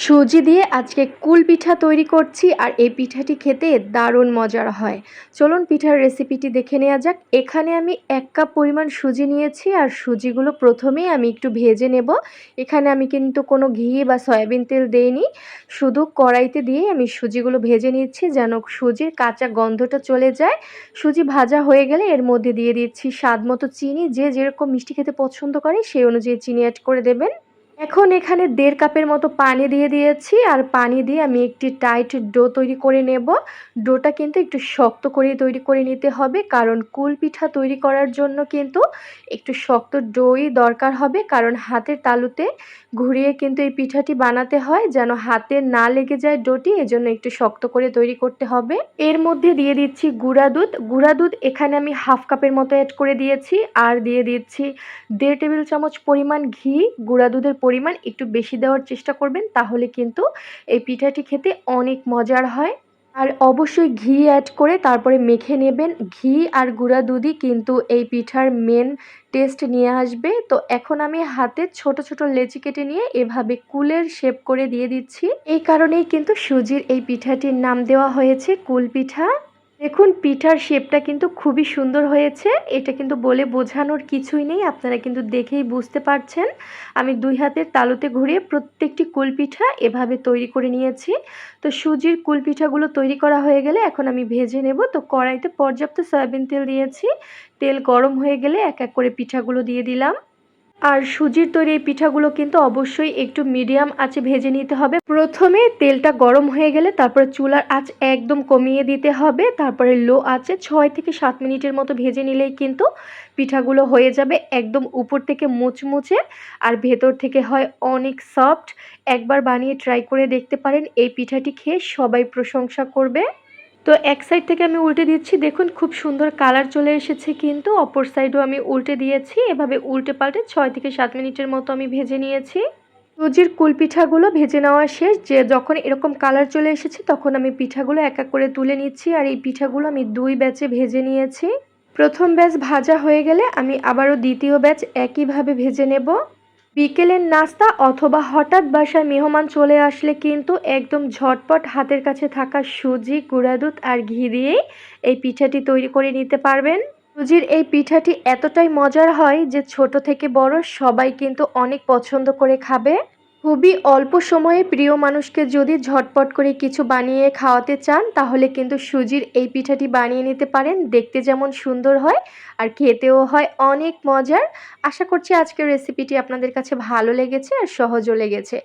সুজি দিয়ে আজকে কুল পিঠা তৈরি করছি আর এই পিঠাটি খেতে দারুণ মজার হয়। চলুন পিঠার রেসিপিটি দেখে নেওয়া যাক। এখানে আমি এক কাপ পরিমাণ সুজি নিয়েছি আর সুজিগুলো প্রথমেই আমি একটু ভেজে নেব। এখানে আমি কিন্তু কোনো ঘি বা সয়াবিন তেল দেইনি। শুধু কড়াইতে দিয়ে আমি সুজিগুলো ভেজে নিচ্ছি যেন সুজির কাঁচা গন্ধটা চলে যায়। সুজি ভাজা হয়ে গেলে এর মধ্যে দিয়ে দিচ্ছি স্বাদ মতো চিনি। যে যেরকম মিষ্টি খেতে পছন্দ করে সেই অনুযায়ী চিনি অ্যাড করে দেবেন। এখন এখানে দেড় কাপের মতো পানি দিয়ে দিয়েছি আর পানি দিয়ে আমি একটি টাইট ডো তৈরি করে নেব। ডোটা কিন্তু একটু শক্ত করে তৈরি করে নিতে হবে, কারণ কুল পিঠা তৈরি করার জন্য কিন্তু একটু শক্ত ডোই দরকার হবে, কারণ হাতের তালুতে ঘুরিয়ে কিন্তু এই পিঠাটি বানাতে হয়, যেন হাতে না লেগে যায় ডোটি, এজন্য একটু শক্ত করে তৈরি করতে হবে। এর মধ্যে দিয়ে দিচ্ছি গুঁড়া দুধ। গুঁড়া দুধ এখানে আমি হাফ কাপের মতো অ্যাড করে দিয়েছি, আর দিয়ে দিচ্ছি দেড় টেবিল চামচ পরিমাণ ঘি। গুঁড়া দুধের পরিমাণ একটু বেশি দেওয়ার চেষ্টা করবেন, তাহলে কিন্তু এই পিঠাটি খেতে অনেক মজার হয়। আর অবশ্যই ঘি অ্যাড করে তারপরে মেখে নেবেন। ঘি আর গুঁড়া দুধই কিন্তু এই পিঠার মেন টেস্ট নিয়ে আসবে। তো এখন আমি হাতে ছোট ছোট লেচি কেটে নিয়ে এভাবে কুলের শেপ করে দিয়ে দিচ্ছি। এই কারণেই কিন্তু সুজির এই পিঠাটির নাম দেওয়া হয়েছে কুল পিঠা। দেখুন, পিঠার শেপটা কিন্তু খুবই সুন্দর হয়েছে। এটা কিন্তু বলে বোঝানোর কিছুই নেই, আপনারা কিন্তু দেখেই বুঝতে পারছেন। আমি দুই হাতের তালুতে ঘুরিয়ে প্রত্যেকটি কুলপিঠা এভাবে তৈরি করে নিয়েছি। তো সুজির কুলপিঠাগুলো তৈরি করা হয়ে গেলে এখন আমি ভেজে নেব। তো কড়াইতে পর্যাপ্ত সয়াবিন তেল দিয়েছি। তেল গরম হয়ে গেলে এক এক করে পিঠাগুলো দিয়ে দিলাম। আর সুজির তৈরি এই পিঠাগুলো কিন্তু অবশ্যই একটু মিডিয়াম আঁচে ভেজে নিতে হবে। প্রথমে তেলটা গরম হয়ে গেলে তারপরে চুলার আঁচ একদম কমিয়ে দিতে হবে। তারপরে লো আঁচে ছয় থেকে সাত মিনিটের মতো ভেজে নিলেই কিন্তু পিঠাগুলো হয়ে যাবে একদম উপর থেকে মুচমুচে। আর ভেতর থেকে হয় অনেক সফট। একবার বানিয়ে ট্রাই করে দেখতে পারেন। এই পিঠাটি খেয়ে সবাই প্রশংসা করবে। তো এক সাইড থেকে আমি উল্টে দিচ্ছি। দেখুন, খুব সুন্দর কালার চলে এসেছে কিন্তু। অপর সাইডও আমি উল্টে দিয়েছি। এভাবে উল্টে পাল্টে ছয় থেকে সাত মিনিটের মতো আমি ভেজে নিয়েছি। সুজির কুল পিঠাগুলো ভেজে নেওয়া শেষ। যে যখন এরকম কালার চলে এসেছে, তখন আমি পিঠাগুলো এক এক করে তুলে নিচ্ছি। আর এই পিঠাগুলো আমি দুই ব্যাচে ভেজে নিয়েছি। প্রথম ব্যাচ ভাজা হয়ে গেলে আমি আবারও দ্বিতীয় ব্যাচ একইভাবে ভেজে নেব। বিকেলের নাস্তা অথবা হঠাৎ বাসায় মেহমান চলে আসলে কিন্তু একদম ঝটপট হাতের কাছে থাকা সুজি, গুঁড়া দুধ আর ঘি দিয়েই এই পিঠাটি তৈরি করে নিতে পারবেন। সুজির এই পিঠাটি এতটাই মজার হয় যে ছোট থেকে বড় সবাই কিন্তু অনেক পছন্দ করে খাবে। খুবই অল্প সময়ে প্রিয় মানুষকে যদি ঝটপট করে কিছু বানিয়ে খাওয়াতে চান, তাহলে কিন্তু সুজির এই পিঠাটি বানিয়ে নিতে পারেন। দেখতে যেমন সুন্দর হয় আর খেতেও হয় অনেক মজার। আশা করছি আজকের রেসিপিটি আপনাদের কাছে ভালো লেগেছে আর সহজও লেগেছে।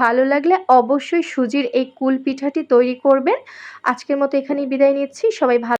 ভালো লাগলে অবশ্যই সুজির এই কুল পিঠাটি তৈরি করবেন। আজকের মতো এখানেই বিদায় নিচ্ছি। সবাই ভালো